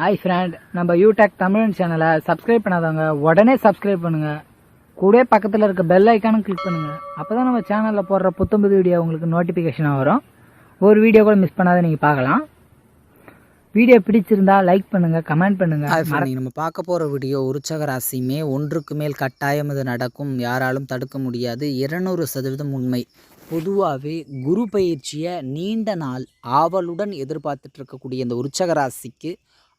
Hi friend நம்ம யூடெக் தமிழ் சேனலை subscribe பண்ணாதவங்க உடனே சப்ஸ்கிரைப் பண்ணுங்க. கூடவே பக்கத்தில் இருக்க பெல் ஐக்கானும் கிளிக் பண்ணுங்க. அப்பதான் நம்ம சேனலில் போடுற புத்தம்புது வீடியோ உங்களுக்கு நோட்டிஃபிகேஷனாக வரும். ஒரு வீடியோ கூட மிஸ் பண்ணாத நீங்கள் பார்க்கலாம். வீடியோ பிடிச்சிருந்தா லைக் பண்ணுங்க கமெண்ட் பண்ணுங்க. ஹாய் ஃப்ரெண்ட் நம்ம பார்க்க போகிற வீடியோ உற்சக ராசியுமே ஒன்றுக்கு மேல் கட்டாயம் இது நடக்கும். யாராலும் தடுக்க முடியாது. இருநூறு சதவீதம் உண்மை. பொதுவாகவே குரு பயிற்சியை நீண்ட நாள் ஆவலுடன் எதிர்பார்த்துட்டு இருக்கக்கூடிய இந்த உற்சக ராசிக்கு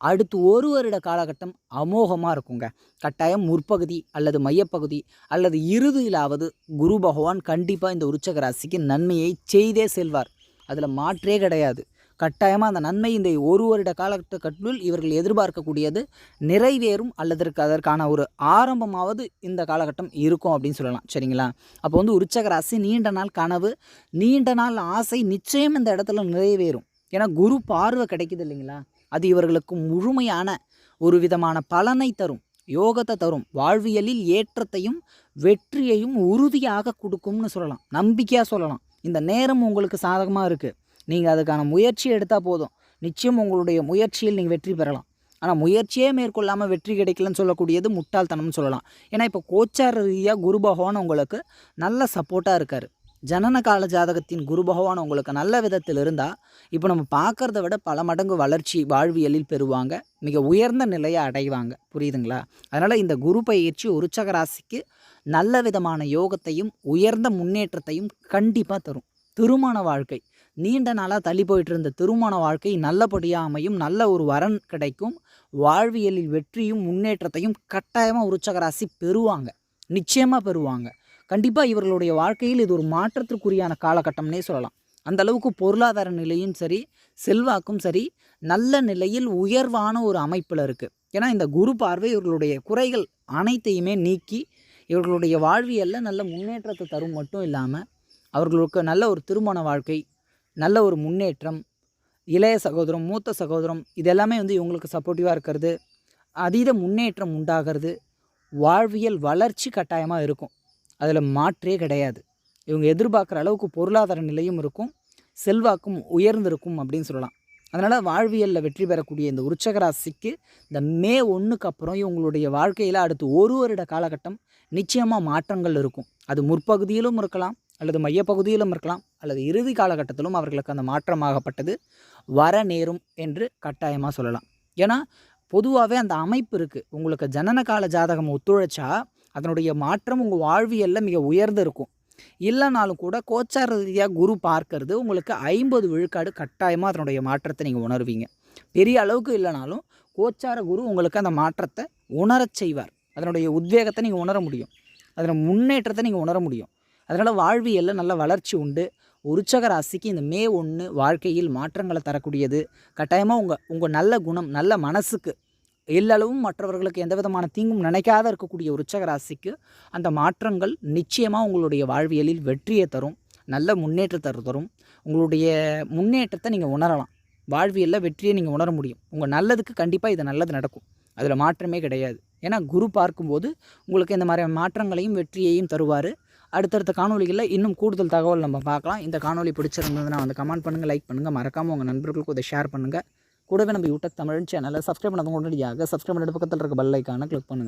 அடுத்து ஒரு வருட காலகட்டம் அமோகமாக இருக்குங்க. கட்டாயம் முற்பகுதி அல்லது மையப்பகுதி அல்லது இறுதியிலாவது குரு பகவான் கண்டிப்பாக இந்த உற்சக ராசிக்கு நன்மையை செய்தே செல்வார். அதில் மாற்றே கிடையாது. கட்டாயமாக அந்த நன்மை இந்த ஒரு வருட காலகட்டத்துக்குள் இவர்கள் எதிர்பார்க்கக்கூடியது நிறைவேறும் அல்லது அதற்கான ஒரு ஆரம்பமாவது இந்த காலகட்டம் இருக்கும் அப்படின்னு சொல்லலாம். சரிங்களா? அப்போ வந்து உற்சக ராசி நீண்ட நாள் கனவு நீண்ட நாள் ஆசை நிச்சயம் இந்த இடத்துல நிறைவேறும். ஏன்னா குரு பார்வை கிடைக்குது இல்லைங்களா? அது இவர்களுக்கு முழுமையான ஒரு விதமான பலனை தரும் யோகத்தை தரும். வாழ்வியலில் ஏற்றத்தையும் வெற்றியையும் உறுதியாக கொடுக்கும்னு சொல்லலாம். நம்பிக்கையாக சொல்லலாம். இந்த நேரம் உங்களுக்கு சாதகமாக இருக்குது நீங்கள் அதுக்கான முயற்சி எடுத்தால் போதும். நிச்சயம் உங்களுடைய முயற்சியில் நீங்கள் வெற்றி பெறலாம். ஆனால் முயற்சியே மேற்கொள்ளாமல் வெற்றி கிடைக்கலன்னு சொல்லக்கூடியது முட்டாள்தனம்னு சொல்லலாம். ஏன்னா இப்போ கோச்சார ரீதியாக குரு பகவான் உங்களுக்கு நல்ல சப்போர்ட்டாக இருக்கார். ஜனன கால ஜாதகத்தின் குரு பகவான் உங்களுக்கு நல்ல விதத்தில் இருந்தால் இப்போ நம்ம பார்க்குறத விட பல மடங்கு வளர்ச்சி வாழ்வியலில் பெறுவாங்க. மிக உயர்ந்த நிலையை அடைவாங்க. புரியுதுங்களா? அதனால் இந்த குரு பயிற்சி உருச்சக ராசிக்கு நல்ல விதமான யோகத்தையும் உயர்ந்த முன்னேற்றத்தையும் கண்டிப்பாக தரும். திருமண வாழ்க்கை. நீண்ட நாளாக தள்ளி போயிட்டு இருந்த திருமண வாழ்க்கை நல்லபடியாக அமையும். நல்ல ஒரு வரன் கிடைக்கும். வாழ்வியலில் வெற்றியும் முன்னேற்றத்தையும் கட்டாயமாக உருச்சக ராசி பெறுவாங்க. நிச்சயமாக பெறுவாங்க. கண்டிப்பாக இவர்களுடைய வாழ்க்கையில் இது ஒரு மாற்றத்திற்குரியான காலகட்டம்னே சொல்லலாம். அந்த அளவுக்கு பொருளாதார நிலையும் சரி செல்வாக்கும் சரி நல்ல நிலையில் உயர்வான ஒரு அமைப்பில் இருக்குது ஏன்னா இந்த குரு பார்வை இவர்களுடைய குறைகள் அனைத்தையுமே நீக்கி இவர்களுடைய வாழ்வியலில் நல்ல முன்னேற்றத்தை தரும் மட்டும் இல்லாமல் அவர்களுக்கு நல்ல ஒரு திருமண வாழ்க்கை நல்ல ஒரு முன்னேற்றம் இளைய சகோதரம் மூத்த சகோதரம் இதெல்லாமே வந்து இவங்களுக்கு சப்போர்ட்டிவாக இருக்கிறது. அதீத முன்னேற்றம் உண்டாகிறது. வாழ்வியல் வளர்ச்சி கட்டாயமாக இருக்கும். அதில் மாற்றே கிடையாது. இவங்க எதிர்பார்க்குற அளவுக்கு பொருளாதார நிலையும் இருக்கும் செல்வாக்கும் உயர்ந்திருக்கும் அப்படின்னு சொல்லலாம். அதனால் வாழ்வியலில் வெற்றி பெறக்கூடிய இந்த உற்சகராசிக்கு இந்த மே ஒன்றுக்கு அப்புறம் இவங்களுடைய வாழ்க்கையில் அடுத்து ஒரு வருட காலகட்டம் நிச்சயமாக மாற்றங்கள் இருக்கும். அது முற்பகுதியிலும் இருக்கலாம் அல்லது மையப்பகுதியிலும் இருக்கலாம் அல்லது இறுதி காலகட்டத்திலும் அவர்களுக்கு அந்த மாற்றமாகப்பட்டது. வர நேரும் என்று கட்டாயமாக சொல்லலாம். ஏன்னா பொதுவாகவே அந்த அமைப்பு இருக்குது உங்களுக்கு ஜனன கால ஜாதகம் ஒத்துழைச்சா அதனுடைய மாற்றம் உங்கள் வாழ்வியலில் மிக உயர்ந்து இருக்கும். இல்லைனாலும் கூட கோச்சார ரீதியாக குரு பார்க்கறது உங்களுக்கு ஐம்பது விழுக்காடு கட்டாயமாக அதனுடைய மாற்றத்தை நீங்கள் உணர்வீங்க. பெரிய அளவுக்கு இல்லைனாலும் கோச்சார குரு உங்களுக்கு அந்த மாற்றத்தை உணரச் செய்வார். அதனுடைய உத்வேகத்தை நீங்கள் உணர முடியும். அதனுடைய முன்னேற்றத்தை நீங்கள் உணர முடியும். அதனால் வாழ்வியலில் நல்ல வளர்ச்சி உண்டு. உற்சக ராசிக்கு இந்த மே ஒன்று வாழ்க்கையில் மாற்றங்களை தரக்கூடியது. கட்டாயமாக உங்கள் உங்கள் நல்ல குணம் நல்ல மனசுக்கு எல்லளவும் மற்றவர்களுக்கு எந்த விதமான தீங்கும் நினைக்காத இருக்கக்கூடிய உச்சக ராசிக்கு அந்த மாற்றங்கள் நிச்சயமாக உங்களுடைய வாழ்வியலில் வெற்றியை தரும் நல்ல முன்னேற்றத்தை தரும். உங்களுடைய முன்னேற்றத்தை நீங்கள் உணரலாம். வாழ்வியலில் வெற்றியை நீங்கள் உணர முடியும். உங்கள் நல்லதுக்கு கண்டிப்பாக இது நல்லது நடக்கும். அதில் மாற்றமே கிடையாது. ஏன்னா குரு பார்க்கும்போது உங்களுக்கு இந்த மாதிரி மாற்றங்களையும் வெற்றியையும் தருவார். அடுத்தடுத்த காணொலிகளில் இன்னும் கூடுதல் தகவல் நம்ம பார்க்கலாம். இந்த காணொலி பிடிச்சிருந்ததுன்னா வந்து கமெண்ட் பண்ணுங்கள் லைக் பண்ணுங்கள் மறக்காமல் உங்கள் நண்பர்களுக்கு இதை ஷேர் பண்ணுங்கள் கூடவே நம்ம யூடியூப் தமிழ் சேனலை சப்ஸ்கிரைப் பண்ணாதவங்க உடனடியாக சப்ஸ்கிரைப் பண்ணிட்டு பக்கத்தில் இருக்க பெல் ஐக்கானை கிளிக் பண்ணுங்கள்